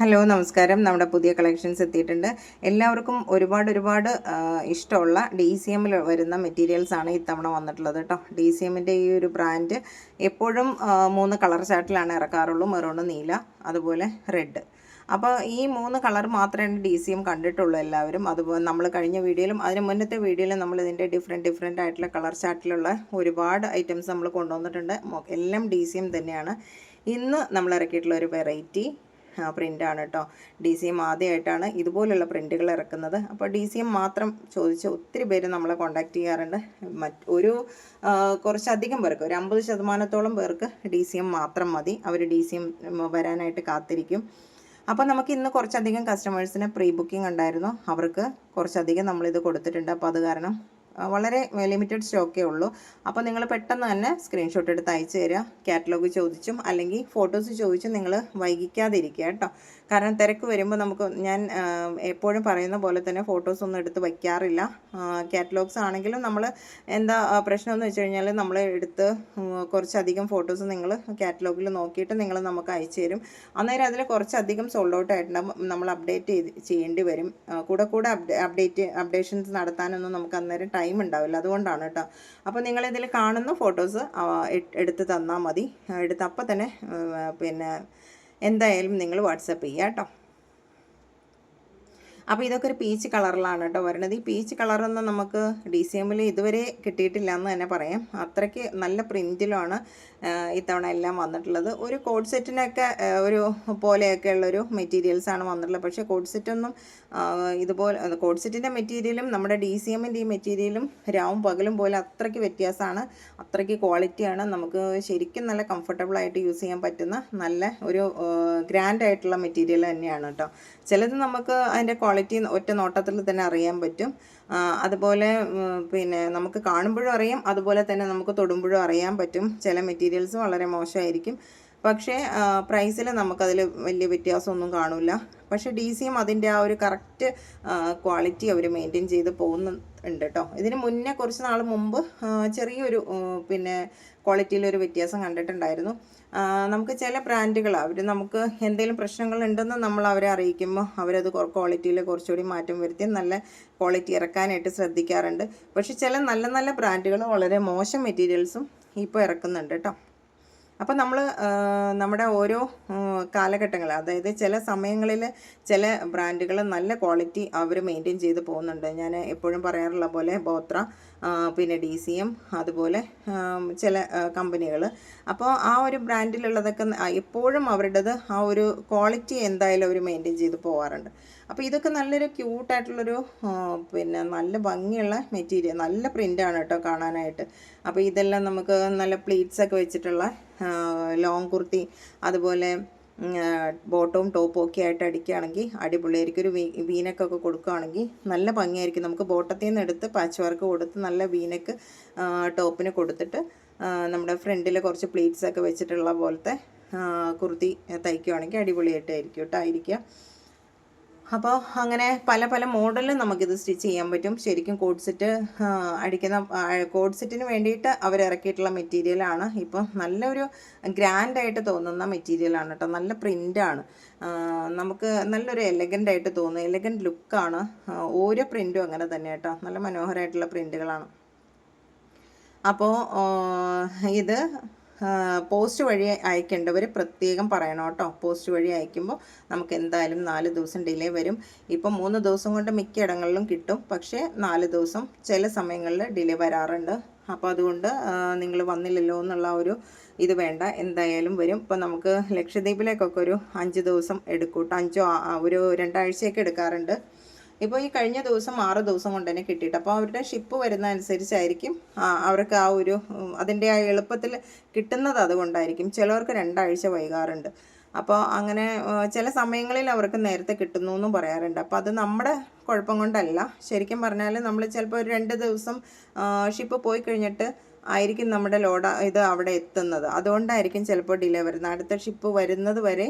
Hello നമസ്കാരം. നമ്മുടെ പുതിയ കളക്ഷൻസ് എത്തിയിട്ടുണ്ട്. എല്ലാവർക്കും ഒരുപാട് ഒരുപാട് ഇഷ്ടമുള്ള ഡി സി എമ്മിൽ വരുന്ന മെറ്റീരിയൽസ് ആണ് ഇത്തവണ വന്നിട്ടുള്ളത് കേട്ടോ. ഡി സി എമ്മിന്റെ ഈ ഒരു ബ്രാൻഡ് എപ്പോഴും മൂന്ന് കളർ ചാർട്ടിലാണ് ഇറക്കാറുള്ളൂ. മെറൂൺ നീല അതുപോലെ റെഡ് അപ്പോൾ ഈ മൂന്ന് കളർ മാത്രമേ ഡി സി എം കണ്ടിട്ടുള്ളൂ എല്ലാവരും. അതുപോലെ നമ്മൾ കഴിഞ്ഞ വീഡിയോയിലും അതിന് മുന്നത്തെ വീഡിയോയിലും നമ്മൾ ഇതിന്റെ ഡിഫറെന്റ് ഡിഫറെന്റ് ആയിട്ടുള്ള കളർ ചാർട്ടിലുള്ള ഒരുപാട് ഐറ്റംസ് നമ്മൾ കൊണ്ടുവന്നിട്ടുണ്ട്. എല്ലാം ഡി സി എം തന്നെയാണ്. ഇന്ന് നമ്മൾ ഇറക്കിയിട്ടുള്ള ഒരു വെറൈറ്റി പ്രിന്റാണ് കേട്ടോ ഡി സി എം ആദ്യമായിട്ടാണ് ഇതുപോലുള്ള പ്രിന്റുകൾ ഇറക്കുന്നത്. അപ്പോൾ ഡി സി എം മാത്രം ചോദിച്ച് ഒത്തിരി പേര് നമ്മളെ കോൺടാക്ട് ചെയ്യാറുണ്ട്. മറ്റ് ഒരു കുറച്ചധികം പേർക്ക് ഒരു അമ്പത് ശതമാനത്തോളം പേർക്ക് ഡി സി എം മാത്രം മതി. അവർ ഡി സി എം വരാനായിട്ട് കാത്തിരിക്കും. അപ്പോൾ നമുക്ക് ഇന്ന് കുറച്ചധികം കസ്റ്റമേഴ്സിന് പ്രീ ബുക്കിംഗ് ഉണ്ടായിരുന്നു. അവർക്ക് കുറച്ചധികം നമ്മളിത് കൊടുത്തിട്ടുണ്ട്. അപ്പോൾ അത് കാരണം വളരെ ലിമിറ്റഡ് സ്റ്റോക്കേ ഉള്ളൂ. അപ്പോൾ നിങ്ങൾ പെട്ടെന്ന് തന്നെ സ്ക്രീൻഷോട്ട് എടുത്ത് അയച്ചു തരിക കാറ്റലോഗ് ചോദിച്ചും അല്ലെങ്കിൽ ഫോട്ടോസ് ചോദിച്ചും നിങ്ങൾ വൈകിക്കാതിരിക്കുക കേട്ടോ. കാരണം തിരക്ക് വരുമ്പോൾ നമുക്ക് ഞാൻ എപ്പോഴും പറയുന്ന പോലെ തന്നെ ഫോട്ടോസ് ഒന്നും എടുത്ത് വയ്ക്കാറില്ല. കാറ്റലോഗ്സ് ആണെങ്കിലും നമ്മൾ എന്താ പ്രശ്നം പ്രശ്നമെന്ന് വെച്ച് കഴിഞ്ഞാൽ നമ്മൾ എടുത്ത് കുറച്ചധികം ഫോട്ടോസ് നിങ്ങൾ കാറ്റലോഗിൽ നോക്കിയിട്ട് നിങ്ങൾ നമുക്ക് അയച്ചു തരും. അന്നേരം അതിൽ കുറച്ചധികം സോൾഡ് ഔട്ട് ആയിട്ടുണ്ടാകും നമ്മൾ അപ്ഡേറ്റ് ചെയ്ത് ചെയ്യേണ്ടി വരും. കൂടെ കൂടെ അപ്ഡേറ്റ് അപ്ഡേഷൻസ് നടത്താനൊന്നും നമുക്ക് അന്നേരം ടൈം ഉണ്ടാവില്ല. അതുകൊണ്ടാണ് കേട്ടോ. അപ്പോൾ നിങ്ങളിതിൽ കാണുന്ന ഫോട്ടോസ് എടുത്ത് തന്നാൽ മതി. എടുത്ത് അപ്പം തന്നെ പിന്നെ എന്തായാലും നിങ്ങൾ വാട്സപ്പ് ചെയ്യുക കേട്ടോ. അപ്പോൾ ഇതൊക്കെ ഒരു പീച്ച് കളറിലാണ് കേട്ടോ വരുന്നത് ഈ പീച്ച് കളറൊന്നും നമുക്ക് ഡി സി എമ്മിൽ ഇതുവരെ കിട്ടിയിട്ടില്ല എന്ന് തന്നെ പറയാം. അത്രയ്ക്ക് നല്ല പ്രിന്റിലാണ് ഇത്തവണ എല്ലാം വന്നിട്ടുള്ളത്. ഒരു കോഡ് സെറ്റിനൊക്കെ ഒരു പോലെയൊക്കെ ഉള്ളൊരു മെറ്റീരിയൽസാണ് വന്നിട്ടുള്ളത്. പക്ഷേ കോഡ് സെറ്റൊന്നും ഇതുപോലെ കോഡ് സെറ്റിന്റെ മെറ്റീരിയലും നമ്മുടെ ഡി സി എമ്മിന്റെ ഈ മെറ്റീരിയലും രാവും പകലും പോലെ അത്രയ്ക്ക് വ്യത്യാസമാണ്. അത്രയ്ക്ക് ക്വാളിറ്റിയാണ് നമുക്ക് ശരിക്കും നല്ല കംഫർട്ടബിളായിട്ട് യൂസ് ചെയ്യാൻ പറ്റുന്ന നല്ല ഒരു ഗ്രാൻഡ് ആയിട്ടുള്ള മെറ്റീരിയൽ തന്നെയാണ് കേട്ടോ ചിലത് നമുക്ക് അതിന്റെ ക്വാളിറ്റി ഒറ്റ നോട്ടത്തിൽ തന്നെ അറിയാൻ പറ്റും. അതുപോലെ പിന്നെ നമുക്ക് കാണുമ്പോഴും അറിയാം. അതുപോലെ തന്നെ നമുക്ക് തൊടുമ്പോഴും അറിയാൻ പറ്റും. ചില മെറ്റീരിയൽസ് വളരെ മോശമായിരിക്കും. പക്ഷേ പ്രൈസിൽ നമുക്കതിൽ വലിയ വ്യത്യാസമൊന്നും കാണില്ല പക്ഷേ ഡി സിയും അതിന്റെ ആ ഒരു കറക്റ്റ് ക്വാളിറ്റി അവർ മെയിന്റെയിൻ ചെയ്ത് പോകുന്നുണ്ട് കേട്ടോ ഇതിന് മുന്നേ കുറച്ച് നാൾ മുമ്പ് ചെറിയൊരു പിന്നെ ക്വാളിറ്റിയിലൊരു വ്യത്യാസം കണ്ടിട്ടുണ്ടായിരുന്നു. നമുക്ക് ചില ബ്രാൻഡുകൾ അവർ നമുക്ക് എന്തെങ്കിലും പ്രശ്നങ്ങൾ ഉണ്ടെന്ന് നമ്മൾ അവരെ അറിയിക്കുമ്പോൾ അവരത് ക്വാളിറ്റിയിൽ കുറച്ചുകൂടി മാറ്റം വരുത്തി നല്ല ക്വാളിറ്റി ഇറക്കാനായിട്ട് ശ്രദ്ധിക്കാറുണ്ട്. പക്ഷേ ചില നല്ല നല്ല ബ്രാൻഡുകൾ വളരെ മോശം മെറ്റീരിയൽസും ഇപ്പോൾ ഇറക്കുന്നുണ്ട് കേട്ടോ അപ്പോൾ നമ്മൾ നമ്മുടെ ഓരോ കാലഘട്ടങ്ങൾ അതായത് ചില സമയങ്ങളിൽ ചില ബ്രാൻഡുകൾ നല്ല ക്വാളിറ്റി അവർ മെയിന്റെയിൻ ചെയ്ത് പോകുന്നുണ്ട്. ഞാൻ എപ്പോഴും പറയാറുള്ള പോലെ ബോത്ര പിന്നെ ഡി സി എം അതുപോലെ ചില കമ്പനികൾ അപ്പോൾ ആ ഒരു ബ്രാൻഡിലുള്ളതൊക്കെ എപ്പോഴും അവരുടേത് ആ ഒരു ക്വാളിറ്റി എന്തായാലും അവർ മെയിന്റെയിൻ ചെയ്ത് പോകാറുണ്ട് അപ്പോൾ ഇതൊക്കെ നല്ലൊരു ക്യൂട്ടായിട്ടുള്ളൊരു പിന്നെ നല്ല ഭംഗിയുള്ള മെറ്റീരിയൽ നല്ല പ്രിന്റാണ് കേട്ടോ കാണാനായിട്ട്. അപ്പോൾ ഇതെല്ലാം നമുക്ക് നല്ല പ്ലീറ്റ്സൊക്കെ വെച്ചിട്ടുള്ള ലോങ് കുർത്തി അതുപോലെ ബോട്ടവും ടോപ്പും ഒക്കെ ആയിട്ട് അടിക്കുകയാണെങ്കിൽ അടിപൊളിയായിരിക്കും. ഒരു വീ വീനക്കൊക്കെ കൊടുക്കുകയാണെങ്കിൽ നല്ല ഭംഗിയായിരിക്കും. നമുക്ക് ബോട്ടത്തിൽ നിന്ന് എടുത്ത് പാച്ച് വർക്ക് കൊടുത്ത് നല്ല വീനക്ക് ടോപ്പിന് കൊടുത്തിട്ട് നമ്മുടെ ഫ്രണ്ടിൽ കുറച്ച് പ്ലീറ്റ്സൊക്കെ വെച്ചിട്ടുള്ള പോലത്തെ കുർത്തി തയ്ക്കുകയാണെങ്കിൽ അടിപൊളിയായിട്ടായിരിക്കും കേട്ടോ ആയിരിക്കുക അപ്പോൾ അങ്ങനെ പല പല മോഡലും നമുക്കിത് സ്റ്റിച്ച് ചെയ്യാൻ പറ്റും. ശരിക്കും കോഡ് സെറ്റ് അടിക്കുന്ന കോഡ് സെറ്റിന് വേണ്ടിയിട്ട് അവർ ഇറക്കിയിട്ടുള്ള മെറ്റീരിയലാണ് ഇപ്പോൾ നല്ലൊരു ഗ്രാൻഡായിട്ട് തോന്നുന്ന മെറ്റീരിയലാണ് കേട്ടോ. നല്ല പ്രിന്റാണ് നമുക്ക് നല്ലൊരു എലഗന്റ് ആയിട്ട് തോന്നുന്നു എലഗന്റ് ലുക്കാണ് ഓരോ പ്രിന്റും അങ്ങനെ തന്നെ കേട്ടോ. നല്ല മനോഹരമായിട്ടുള്ള പ്രിന്റുകളാണ് അപ്പോൾ ഇത് പോസ്റ്റ് വഴി അയക്കേണ്ടവർ പ്രത്യേകം പറയണം കേട്ടോ. പോസ്റ്റ് വഴി അയക്കുമ്പോൾ നമുക്ക് എന്തായാലും നാല് ദിവസം ഡിലേ വരും. ഇപ്പം മൂന്ന് ദിവസം കൊണ്ട് മിക്ക ഇടങ്ങളിലും കിട്ടും. പക്ഷേ നാല് ദിവസം ചില സമയങ്ങളിൽ ഡിലേ വരാറുണ്ട്. അപ്പോൾ അതുകൊണ്ട് നിങ്ങൾ വന്നില്ലല്ലോ എന്നുള്ള ഒരു ഇത് വേണ്ട. എന്തായാലും വരും. ഇപ്പോൾ നമുക്ക് ലക്ഷദ്വീപിലേക്കൊക്കെ ഒരു അഞ്ച് ദിവസം എടുക്കൂട്ടോ കേട്ടോ. അഞ്ചോ ഒരു രണ്ടാഴ്ചയൊക്കെ എടുക്കാറുണ്ട്. ഇപ്പോൾ ഈ കഴിഞ്ഞ ദിവസം ആറ് ദിവസം കൊണ്ട് തന്നെ കിട്ടിയിട്ട്. അപ്പോൾ അവരുടെ ഷിപ്പ് വരുന്ന അനുസരിച്ചായിരിക്കും അവർക്ക് ആ ഒരു അതിന്റെ ആ എളുപ്പത്തിൽ കിട്ടുന്നത് അതുകൊണ്ടായിരിക്കും. ചിലവർക്ക് രണ്ടാഴ്ച വൈകാറുണ്ട്. അപ്പോൾ അങ്ങനെ ചില സമയങ്ങളിൽ അവർക്ക് നേരത്തെ കിട്ടുന്നു എന്നും പറയാറുണ്ട്. അപ്പോൾ അത് നമ്മുടെ കുഴപ്പം കൊണ്ടല്ല. ശരിക്കും പറഞ്ഞാൽ നമ്മൾ ചിലപ്പോൾ ഒരു രണ്ട് ദിവസം ഷിപ്പ് പോയി കഴിഞ്ഞിട്ട് ആയിരിക്കും നമ്മുടെ ലോഡ ഇത് അവിടെ എത്തുന്നത്. അതുകൊണ്ടായിരിക്കും ചിലപ്പോൾ ഡിലേ വരുന്നത് അടുത്ത ഷിപ്പ് വരുന്നത് വരെ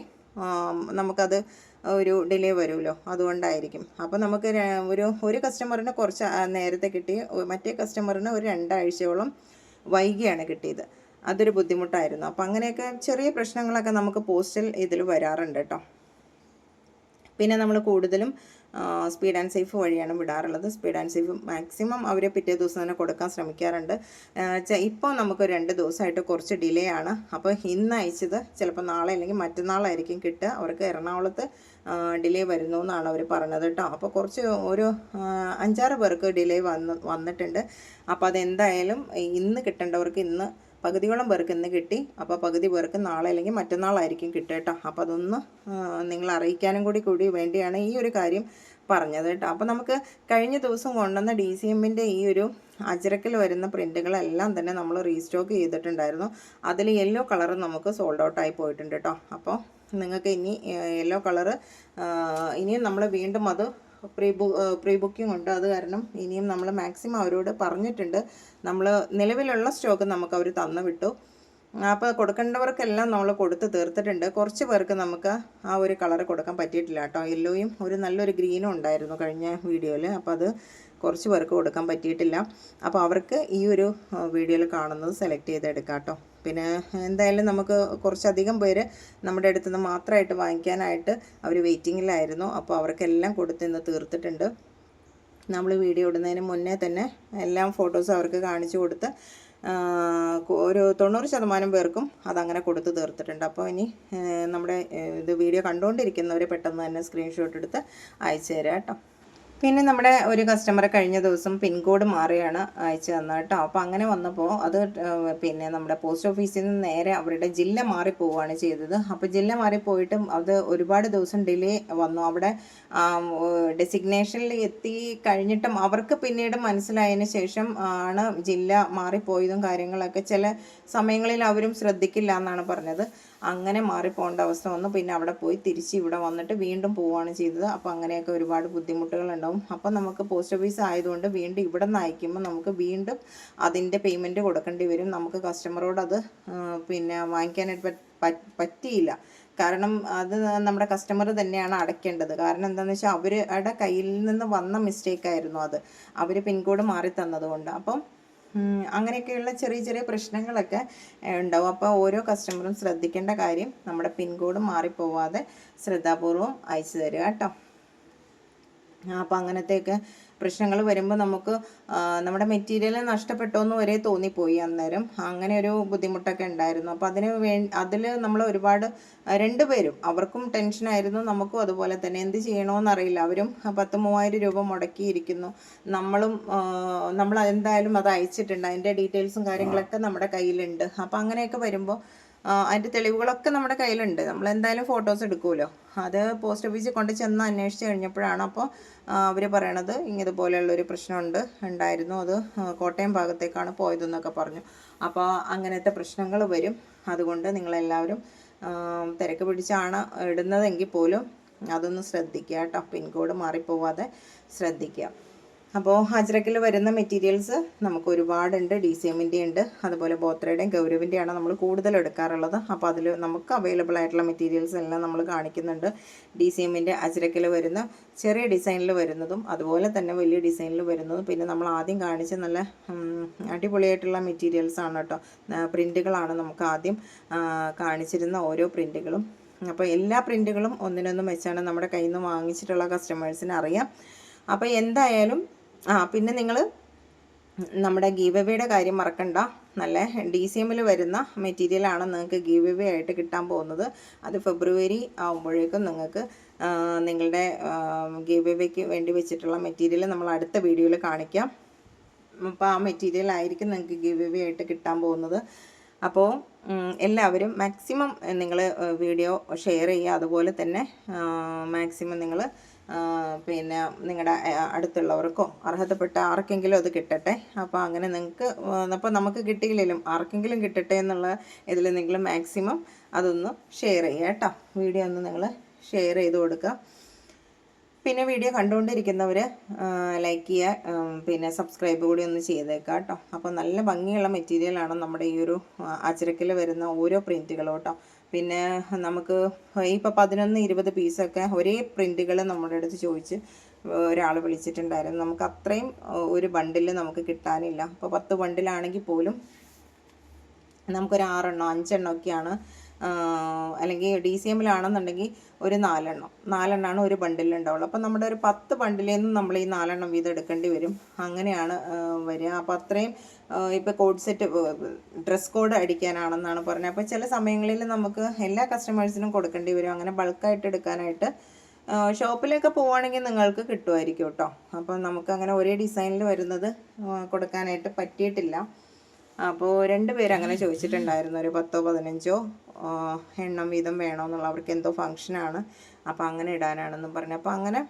നമുക്കത് ഒരു ഡിലേ വരുമല്ലോ. അതുകൊണ്ടായിരിക്കും. അപ്പോൾ നമുക്ക് ഒരു ഒരു കസ്റ്റമറിന് കുറച്ച് നേരത്തെ കിട്ടി. മറ്റേ കസ്റ്റമറിന് ഒരു രണ്ടാഴ്ചയോളം വൈകിയാണ് കിട്ടിയത്. അതൊരു ബുദ്ധിമുട്ടായിരുന്നു. അപ്പോൾ അങ്ങനെയൊക്കെ ചെറിയ പ്രശ്നങ്ങളൊക്കെ നമുക്ക് പോസ്റ്റൽ ഇതിൽ വരാറുണ്ട് കേട്ടോ പിന്നെ നമ്മൾ കൂടുതലും സ്പീഡ് ആൻഡ് സേഫ് വഴിയാണ് വിടാറുള്ളത്. സ്പീഡ് ആൻഡ് സേഫ് മാക്സിമം അവർ പിറ്റേ ദിവസം തന്നെ കൊടുക്കാൻ ശ്രമിക്കാറുണ്ട്. ഇപ്പോൾ നമുക്ക് രണ്ട് ദിവസമായിട്ട് കുറച്ച് ഡിലേ ആണ്. അപ്പോൾ ഇന്ന് അയച്ചത് ചിലപ്പോൾ നാളെ അല്ലെങ്കിൽ മറ്റന്നാളായിരിക്കും കിട്ടുക. അവർക്ക് എറണാകുളത്ത് ഡിലേ വരുന്നു എന്നാണ് അവർ പറഞ്ഞത് കേട്ടോ. അപ്പോൾ കുറച്ച് ഒരു അഞ്ചാറ് പേർക്ക് ഡിലേ വന്ന് വന്നിട്ടുണ്ട്. അപ്പോൾ അതെന്തായാലും ഇന്ന് കിട്ടേണ്ടവർക്ക് ഇന്ന് പകുതിയോളം പേർക്ക് ഇന്ന് കിട്ടി. അപ്പോൾ പകുതി പേർക്ക് നാളെ അല്ലെങ്കിൽ മറ്റന്നാളായിരിക്കും കിട്ടുക കേട്ടോ അപ്പോൾ അതൊന്ന് നിങ്ങൾ അറിയിക്കാനും കൂടി കൂടി വേണ്ടിയാണ് ഈ ഒരു കാര്യം പറഞ്ഞത് കേട്ടോ. അപ്പോൾ നമുക്ക് കഴിഞ്ഞ ദിവസം കൊണ്ടുവന്ന ഡി സി എമ്മിന്റെ ഈ ഒരു അജരക്കിൽ വരുന്ന പ്രിന്റുകളെല്ലാം തന്നെ നമ്മൾ റീസ്റ്റോക്ക് ചെയ്തിട്ടുണ്ടായിരുന്നു. അതിൽ യെല്ലോ കളർ നമുക്ക് സോൾഡ് ഔട്ടായി പോയിട്ടുണ്ട് കേട്ടോ. അപ്പോൾ നിങ്ങൾക്ക് ഇനി യെല്ലോ കളറ് ഇനിയും നമ്മൾ വീണ്ടും അത് പ്രീ ബു പ്രീ ബുക്കിംഗ് ഉണ്ട് അത് കാരണം ഇനിയും നമ്മൾ മാക്സിമം അവരോട് പറഞ്ഞിട്ടുണ്ട്. നമ്മൾ നിലവിലുള്ള സ്റ്റോക്ക് നമുക്ക് അവർ തന്നു വിട്ടു അപ്പോൾ കൊടുക്കേണ്ടവർക്കെല്ലാം നമ്മൾ കൊടുത്ത് തീർത്തിട്ടുണ്ട്. കുറച്ച് പേർക്ക് നമുക്ക് ആ ഒരു കളർ കൊടുക്കാൻ പറ്റിയിട്ടില്ല കേട്ടോ. യെല്ലോയും ഒരു നല്ലൊരു ഗ്രീനും ഉണ്ടായിരുന്നു കഴിഞ്ഞ വീഡിയോയിൽ അപ്പോൾ അത് കുറച്ച് പേർക്ക് കൊടുക്കാൻ പറ്റിയിട്ടില്ല. അപ്പോൾ അവർക്ക് ഈ ഒരു വീഡിയോയിൽ കാണുന്നത് സെലക്ട് ചെയ്തെടുക്കാം കേട്ടോ. പിന്നെ എന്തായാലും നമുക്ക് കുറച്ചധികം പേര് നമ്മുടെ അടുത്ത് നിന്ന് മാത്രമായിട്ട് വാങ്ങിക്കാനായിട്ട് അവർ വെയിറ്റിങ്ങിലായിരുന്നു. അപ്പോൾ അവർക്കെല്ലാം കൊടുത്ത് ഇന്ന് തീർത്തിട്ടുണ്ട്. നമ്മൾ വീഡിയോ ഇടുന്നതിന് മുന്നേ തന്നെ എല്ലാം ഫോട്ടോസ് അവർക്ക് കാണിച്ചു കൊടുത്ത് ഒരു തൊണ്ണൂറ് ശതമാനം പേർക്കും അതങ്ങനെ കൊടുത്ത് തീർത്തിട്ടുണ്ട്. അപ്പോൾ ഇനി നമ്മുടെ ഇത് വീഡിയോ കണ്ടുകൊണ്ടിരിക്കുന്നവർ പെട്ടെന്ന് തന്നെ സ്ക്രീൻഷോട്ട് എടുത്ത് അയച്ചു തരാം കേട്ടോ. പിന്നെ നമ്മുടെ ഒരു കസ്റ്റമർ കഴിഞ്ഞ ദിവസം പിൻകോഡ് മാറിയാണ് അയച്ചു തന്നത് കേട്ടോ. അപ്പോൾ അങ്ങനെ വന്നപ്പോൾ അത് പിന്നെ നമ്മുടെ പോസ്റ്റ് ഓഫീസിൽ നിന്ന് നേരെ അവരുടെ ജില്ല മാറി പോവുകയാണ് ചെയ്തത്. അപ്പോൾ ജില്ല മാറിപ്പോയിട്ടും അത് ഒരുപാട് ദിവസം ഡിലേ വന്നു. അവിടെ ഡെസിഗ്നേഷനിൽ എത്തി കഴിഞ്ഞിട്ടും അവർക്ക് പിന്നീട് മനസ്സിലായതിന് ശേഷം ആണ് ജില്ല മാറിപ്പോയതും കാര്യങ്ങളൊക്കെ. ചില സമയങ്ങളിൽ അവരും ശ്രദ്ധിക്കില്ല എന്നാണ് പറഞ്ഞത്. അങ്ങനെ മാറിപ്പോകേണ്ട അവസ്ഥ വന്നു. പിന്നെ അവിടെ പോയി തിരിച്ച് ഇവിടെ വന്നിട്ട് വീണ്ടും പോവുകയാണ് ചെയ്തത്. അപ്പോൾ അങ്ങനെയൊക്കെ ഒരുപാട് ബുദ്ധിമുട്ടുകളുണ്ടാവും. അപ്പോൾ നമുക്ക് പോസ്റ്റ് ഓഫീസ് ആയതുകൊണ്ട് വീണ്ടും ഇവിടെ നിന്ന് അയക്കുമ്പോൾ നമുക്ക് വീണ്ടും അതിന്റെ പേയ്മെന്റ് കൊടുക്കേണ്ടി വരും. നമുക്ക് കസ്റ്റമറോട് അത് പിന്നെ വാങ്ങിക്കാനായിട്ട് പറ്റ്- പറ്റ്- പറ്റിയില്ല. കാരണം അത് നമ്മുടെ കസ്റ്റമർ തന്നെയാണ് അടയ്ക്കേണ്ടത്. കാരണം എന്താണെന്ന് വെച്ചാൽ അവരുടെ കയ്യിൽ നിന്ന് വന്ന മിസ്റ്റേക്കായിരുന്നു അത്. അവർ പിൻകോഡ് മാറി തന്നതുകൊണ്ട് അപ്പം അങ്ങനെയൊക്കെയുള്ള ചെറിയ ചെറിയ പ്രശ്നങ്ങളൊക്കെ ഉണ്ടാവും. അപ്പോൾ ഓരോ കസ്റ്റമറും ശ്രദ്ധിക്കേണ്ട കാര്യം നമ്മുടെ പിൻകോഡ് മാറിപ്പോവാതെ ശ്രദ്ധാപൂർവം അയച്ചു തരിക കേട്ടോ. അപ്പോൾ അങ്ങനത്തെയൊക്കെ പ്രശ്നങ്ങൾ വരുമ്പോൾ നമുക്ക് നമ്മുടെ മെറ്റീരിയൽ നഷ്ടപ്പെട്ടോന്ന് വരെ തോന്നിപ്പോയി അന്നേരം. അങ്ങനെ ഒരു ബുദ്ധിമുട്ടൊക്കെ ഉണ്ടായിരുന്നു. അപ്പോൾ അതിന് വേ അതിൽ നമ്മൾ ഒരുപാട് രണ്ടുപേരും അവർക്കും ടെൻഷനായിരുന്നു നമുക്കും അതുപോലെ തന്നെ. എന്ത് ചെയ്യണമെന്നറിയില്ല അവരും പത്ത് മൂവായിരം രൂപ മുടക്കിയിരിക്കുന്നു. നമ്മളും നമ്മൾ എന്തായാലും അത് അയച്ചിട്ടുണ്ട്. അതിന്റെ ഡീറ്റെയിൽസും കാര്യങ്ങളൊക്കെ നമ്മുടെ കയ്യിലുണ്ട്. അപ്പോൾ അങ്ങനെയൊക്കെ വരുമ്പോൾ അതിന്റെ തെളിവുകളൊക്കെ നമ്മുടെ കയ്യിലുണ്ട്. നമ്മൾ എന്തായാലും ഫോട്ടോസ് എടുക്കുമല്ലോ അത് പോസ്റ്റ് ഓഫീസിൽ കൊണ്ട് ചെന്ന് അന്വേഷിച്ച് കഴിഞ്ഞപ്പോഴാണ് അപ്പോൾ അവർ പറയണത് ഇങ്ങനെതുപോലെയുള്ളൊരു പ്രശ്നമുണ്ട്. ഉണ്ടായിരുന്നു. അത് കോട്ടയം ഭാഗത്തേക്കാണ് പോയതെന്നൊക്കെ പറഞ്ഞു. അപ്പോൾ അങ്ങനത്തെ പ്രശ്നങ്ങൾ വരും. അതുകൊണ്ട് നിങ്ങളെല്ലാവരും തിരക്ക് പിടിച്ചാണ് ഇടുന്നതെങ്കിൽ പോലും അതൊന്ന് ശ്രദ്ധിക്കുക കേട്ടോ. പിൻകോഡ് മാറിപ്പോവാതെ ശ്രദ്ധിക്കുക. അപ്പോൾ ഹജ്രക്കിൽ വരുന്ന മെറ്റീരിയൽസ് നമുക്ക് ഒരുപാടുണ്ട്. ഡി സി എമ്മിന്റെ ഉണ്ട് അതുപോലെ ബോത്രയുടെയും ഗൗരവിന്റെയാണ് നമ്മൾ കൂടുതൽ എടുക്കാറുള്ളത്. അപ്പോൾ അതിൽ നമുക്ക് അവൈലബിൾ ആയിട്ടുള്ള മെറ്റീരിയൽസ് എല്ലാം നമ്മൾ കാണിക്കുന്നുണ്ട്. ഡി സി എമ്മിന്റെ അജ്രക്കിൽ വരുന്ന ചെറിയ ഡിസൈനിൽ വരുന്നതും അതുപോലെ തന്നെ വലിയ ഡിസൈനിൽ വരുന്നതും. പിന്നെ നമ്മൾ ആദ്യം കാണിച്ച നല്ല അടിപൊളിയായിട്ടുള്ള മെറ്റീരിയൽസ് ആണ് കേട്ടോ. പ്രിന്റുകളാണ് നമുക്ക് ആദ്യം കാണിച്ചിരുന്ന ഓരോ പ്രിന്റുകളും അപ്പോൾ എല്ലാ പ്രിന്റുകളും ഒന്നിനൊന്നും വെച്ചാണ് നമ്മുടെ കയ്യിൽ നിന്ന് വാങ്ങിച്ചിട്ടുള്ള കസ്റ്റമേഴ്സിന് അറിയാം. അപ്പോൾ എന്തായാലും ആ പിന്നെ നിങ്ങൾ നമ്മുടെ ഗീവ് കാര്യം മറക്കണ്ട. നല്ല ഡി സി എമ്മിൽ വരുന്ന മെറ്റീരിയലാണ് നിങ്ങൾക്ക് ഗീവ് എവേ ആയിട്ട് കിട്ടാൻ പോകുന്നത്. അത് ഫെബ്രുവരി ആകുമ്പോഴേക്കും നിങ്ങൾക്ക് നിങ്ങളുടെ ഗീവ് എവേക്ക് വേണ്ടി വെച്ചിട്ടുള്ള മെറ്റീരിയൽ നമ്മൾ അടുത്ത വീഡിയോയിൽ കാണിക്കാം. അപ്പോൾ ആ മെറ്റീരിയൽ ആയിരിക്കും നിങ്ങൾക്ക് ഗീവ് എവേ ആയിട്ട് കിട്ടാൻ പോകുന്നത്. അപ്പോൾ എല്ലാവരും മാക്സിമം നിങ്ങൾ വീഡിയോ ഷെയർ ചെയ്യുക. അതുപോലെ തന്നെ മാക്സിമം നിങ്ങൾ പിന്നെ നിങ്ങളുടെ അടുത്തുള്ളവർക്കോ അർഹതപ്പെട്ട ആർക്കെങ്കിലും അത് കിട്ടട്ടെ. അപ്പോൾ അങ്ങനെ നിങ്ങൾക്ക് അപ്പോൾ നമുക്ക് കിട്ടിയില്ലെങ്കിലും ആർക്കെങ്കിലും കിട്ടട്ടെ എന്നുള്ള ഇതിൽ നിങ്ങൾ മാക്സിമം അതൊന്ന് ഷെയർ ചെയ്യുക കേട്ടോ. വീഡിയോ ഒന്ന് നിങ്ങൾ ഷെയർ ചെയ്ത് കൊടുക്കുക. പിന്നെ വീഡിയോ കണ്ടുകൊണ്ടിരിക്കുന്നവർ ലൈക്ക് ചെയ്യുക പിന്നെ സബ്സ്ക്രൈബ് കൂടി ഒന്ന് ചെയ്തേക്കുക കേട്ടോ. അപ്പോൾ നല്ല ഭംഗിയുള്ള മെറ്റീരിയലാണ് നമ്മുടെ ഈ ഒരു അച്ചരക്കിൽ വരുന്ന ഓരോ പ്രിന്റുകളും കേട്ടോ. പിന്നെ നമുക്ക് ഇപ്പോൾ പതിനൊന്ന് ഇരുപത് പീസൊക്കെ ഒരേ പ്രിന്റുകൾ നമ്മുടെ അടുത്ത് ചോദിച്ച് ഒരാൾ വിളിച്ചിട്ടുണ്ടായിരുന്നു. നമുക്ക് അത്രയും ഒരു ബണ്ടിൽ നമുക്ക് കിട്ടാനില്ല. അപ്പോൾ പത്ത് ബണ്ടിലാണെങ്കിൽ പോലും നമുക്കൊരു ആറെണ്ണം അഞ്ചെണ്ണം ഒക്കെയാണ് അല്ലെങ്കിൽ ഡി സി എമ്മിലാണെന്നുണ്ടെങ്കിൽ ഒരു നാലെണ്ണം. നാലെണ്ണമാണ് ഒരു ബണ്ടിൽ ഉണ്ടാവുള്ളൂ അപ്പം നമ്മുടെ ഒരു പത്ത് ബണ്ടിലിൽ നിന്ന് നമ്മൾ ഈ നാലെണ്ണം വീതം എടുക്കേണ്ടി വരും. അങ്ങനെയാണ് വരിക. അപ്പോൾ അത്രയും ഇപ്പോൾ കോഡ് സെറ്റ് ഡ്രസ് കോഡ് അടിക്കാനാണെന്നാണ് പറഞ്ഞത്. അപ്പോൾ ചില സമയങ്ങളിൽ നമുക്ക് എല്ലാ കസ്റ്റമേഴ്സിനും കൊടുക്കേണ്ടി വരും. അങ്ങനെ ബൾക്കായിട്ട് എടുക്കാനായിട്ട് ഷോപ്പിലൊക്കെ പോവുകയാണെങ്കിൽ നിങ്ങൾക്ക് കിട്ടുമായിരിക്കും കേട്ടോ. അപ്പം നമുക്ക് അങ്ങനെ ഒരേ ഡിസൈനിൽ വരുന്നത് കൊടുക്കാനായിട്ട് പറ്റിയിട്ടില്ല. അപ്പോൾ രണ്ട് പേര് അങ്ങനെ ചോദിച്ചിട്ടുണ്ടായിരുന്നു. ഒരു പത്തോ പതിനഞ്ചോ എണ്ണം വീതം വേണമെന്നുള്ള അവർക്ക് എന്തോ ഫങ്ഷനാണ് അപ്പോൾ അങ്ങനെ ഇടാനാണെന്നും പറഞ്ഞു. അപ്പോൾ അങ്ങനെ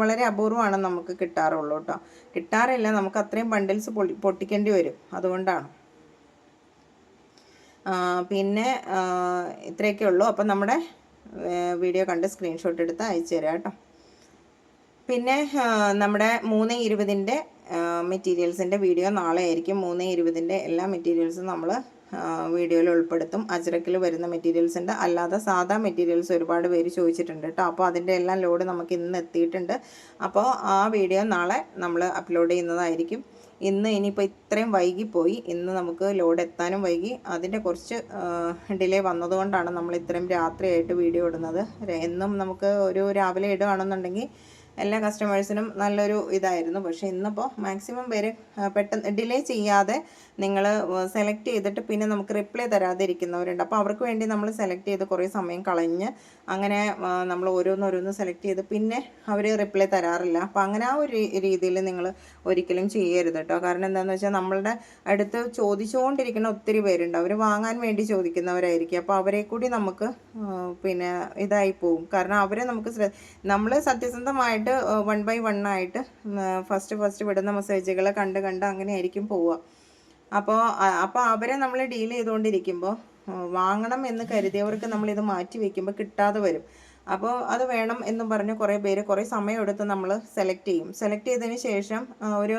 വളരെ അപൂർവമാണ് നമുക്ക് കിട്ടാറുള്ളൂ കേട്ടോ. കിട്ടാറില്ല നമുക്ക് അത്രയും ബണ്ടിൽസ് പൊളി പൊട്ടിക്കേണ്ടി വരും. അതുകൊണ്ടാണ്. പിന്നെ ഇത്രയൊക്കെ ഉള്ളൂ. അപ്പം നമ്മുടെ വീഡിയോ കണ്ട് സ്ക്രീൻഷോട്ട് എടുത്ത് അയച്ചു തരാം കേട്ടോ. പിന്നെ നമ്മുടെ മൂന്ന് ഇരുപതിന്റെ മെറ്റീരിയൽസിന്റെ വീഡിയോ നാളെ ആയിരിക്കും മൂന്ന് ഇരുപതിന്റെ എല്ലാ മെറ്റീരിയൽസും നമ്മൾ വീഡിയോയിൽ ഉൾപ്പെടുത്തും. അജ്രക്കിൽ വരുന്ന മെറ്റീരിയൽസ് ഉണ്ട്. അല്ലാതെ സാധാ മെറ്റീരിയൽസ് ഒരുപാട് പേര് ചോദിച്ചിട്ടുണ്ട് കേട്ടോ. അപ്പോൾ അതിന്റെ എല്ലാം ലോഡ് നമുക്ക് ഇന്ന് എത്തിയിട്ടുണ്ട്. അപ്പോൾ ആ വീഡിയോ നാളെ നമ്മൾ അപ്ലോഡ് ചെയ്യുന്നതായിരിക്കും. ഇന്ന് ഇനിയിപ്പോൾ ഇത്രയും വൈകിപ്പോയി. ഇന്ന് നമുക്ക് ലോഡ് എത്താനും വൈകി. അതിന്റെ കുറച്ച് ഡിലേ വന്നതുകൊണ്ടാണ് നമ്മൾ ഇത്രയും രാത്രിയായിട്ട് വീഡിയോ ഇടുന്നത്. എന്നും നമുക്ക് ഒരു രാവിലെ ഇടുകയാണെന്നുണ്ടെങ്കിൽ എല്ലാ കസ്റ്റമേഴ്സിനും നല്ലൊരു ഇതായിരുന്നു. പക്ഷേ ഇന്നിപ്പോൾ മാക്സിമം പേര് പെട്ടെന്ന് ഡിലേ ചെയ്യാതെ നിങ്ങൾ സെലക്ട് ചെയ്തിട്ട് പിന്നെ നമുക്ക് റിപ്ലൈ തരാതിരിക്കുന്നവരുണ്ട്. അപ്പോൾ അവർക്ക് വേണ്ടി നമ്മൾ സെലക്ട് ചെയ്ത് കുറേ സമയം കളഞ്ഞ് അങ്ങനെ നമ്മൾ ഓരോന്നോരോന്ന് സെലക്ട് ചെയ്ത് പിന്നെ അവർ റിപ്ലൈ തരാറില്ല. അപ്പോൾ അങ്ങനെ ആ ഒരു രീതിയിൽ നിങ്ങൾ ഒരിക്കലും ചെയ്യരുത് കേട്ടോ കാരണം എന്താണെന്ന് വെച്ചാൽ നമ്മളുടെ അടുത്ത് ചോദിച്ചുകൊണ്ടിരിക്കുന്ന ഒത്തിരി പേരുണ്ട്. അവർ വാങ്ങാൻ വേണ്ടി ചോദിക്കുന്നവരായിരിക്കും. അപ്പോൾ അവരെ കൂടി നമുക്ക് പിന്നെ ഇതായി പോകും. കാരണം അവരെ നമുക്ക് നമ്മൾ സത്യസന്ധമായിട്ട് വൺ ബൈ വൺ ആയിട്ട് ഫസ്റ്റ് ഫസ്റ്റ് വിടുന്ന മെസ്സേജുകളെ കണ്ട് കണ്ട് അങ്ങനെയായിരിക്കും പോവുക. അപ്പോൾ അപ്പോൾ അവരെ നമ്മൾ ഡീൽ ചെയ്തുകൊണ്ടിരിക്കുമ്പോൾ വാങ്ങണം എന്ന് കരുതിയവർക്ക് നമ്മളിത് മാറ്റി വയ്ക്കുമ്പോൾ കിട്ടാതെ വരും. അപ്പോൾ അത് വേണം എന്ന് പറഞ്ഞ് കുറേ പേര് കുറേ സമയം എടുത്ത് നമ്മൾ സെലക്ട് ചെയ്യും. സെലക്ട് ചെയ്തതിന് ശേഷം ഒരു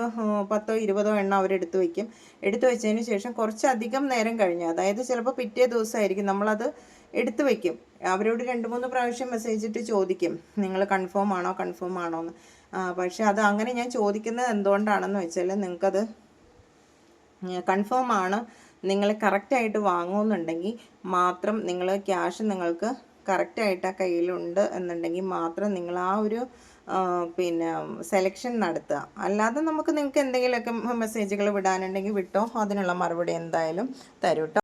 പത്തോ ഇരുപതോ എണ്ണം അവരെടുത്ത് വയ്ക്കും എടുത്തു വെച്ചതിന് ശേഷം കുറച്ചധികം നേരം കഴിഞ്ഞ്. അതായത് ചിലപ്പോൾ പിറ്റേ ദിവസമായിരിക്കും നമ്മളത് എടുത്തു വയ്ക്കും അവരോട് രണ്ട് മൂന്ന് പ്രാവശ്യം മെസ്സേജ് ഇട്ട് ചോദിക്കും. നിങ്ങൾ കൺഫേം ആണോ കൺഫേം ആണോ എന്ന്. പക്ഷെ അത് അങ്ങനെ ഞാൻ ചോദിക്കുന്നത് എന്തുകൊണ്ടാണെന്ന് വെച്ചാൽ നിങ്ങൾക്കത് കൺഫേം ആണ്. നിങ്ങൾ കറക്റ്റായിട്ട് വാങ്ങുമെന്നുണ്ടെങ്കിൽ മാത്രം നിങ്ങൾ ക്യാഷ് നിങ്ങൾക്ക് കറക്റ്റായിട്ട് ആ കയ്യിലുണ്ട് എന്നുണ്ടെങ്കിൽ മാത്രം നിങ്ങൾ ആ ഒരു പിന്നെ സെലക്ഷൻ നടത്തുക. അല്ലാതെ നമുക്ക് നിങ്ങൾക്ക് എന്തെങ്കിലുമൊക്കെ മെസ്സേജുകൾ വിടാനുണ്ടെങ്കിൽ വിട്ടോ അതിനുള്ള മറുപടി എന്തായാലും തരും കേട്ടോ